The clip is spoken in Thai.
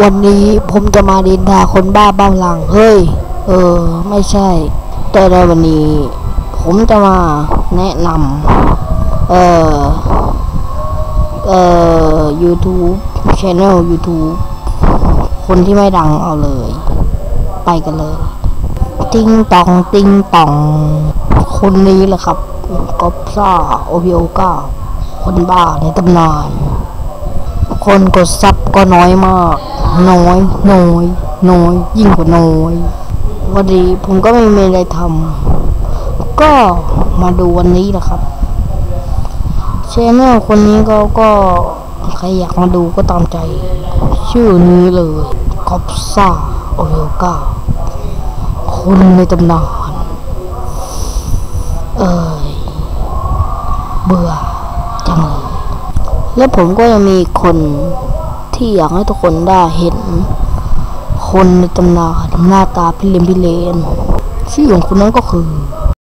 วันนี้ผมจะมาดินทาคนบ้าบ้าหลัง เฮ้ย เออ ไม่ใช่ แต่ในวันนี้ ผมจะมาแนะนำเอ่อเอ่อ YouTube Channel YouTube คนที่ไม่ดังเอาเลย ไปกันเลย ติ้งตอง ติ้งตอง คนนี้แหละครับก๊อปซ่า โอพิโอก้า คนบ้าในตำนาน คนกดซับก็น้อยมาก น้อย น้อย น้อย ยิ่งกว่าน้อย วันนี้ผมก็ไม่มีอะไรทำ ก็มาดูวันนี้แหละครับชแนลคนนี้ก็ก็ใครอยากมาดูก็ตามใจ ชื่อนี้เลยคอปซ่าโอเวลกาคนในตำนาน เอ้ยเบื่อ และผมก็ยังมีคนที่อยากให้ทุกคนได้เห็น คนในตำนานหน้าตาพิเรนพิเลนชื่อของคนนั้นก็คือ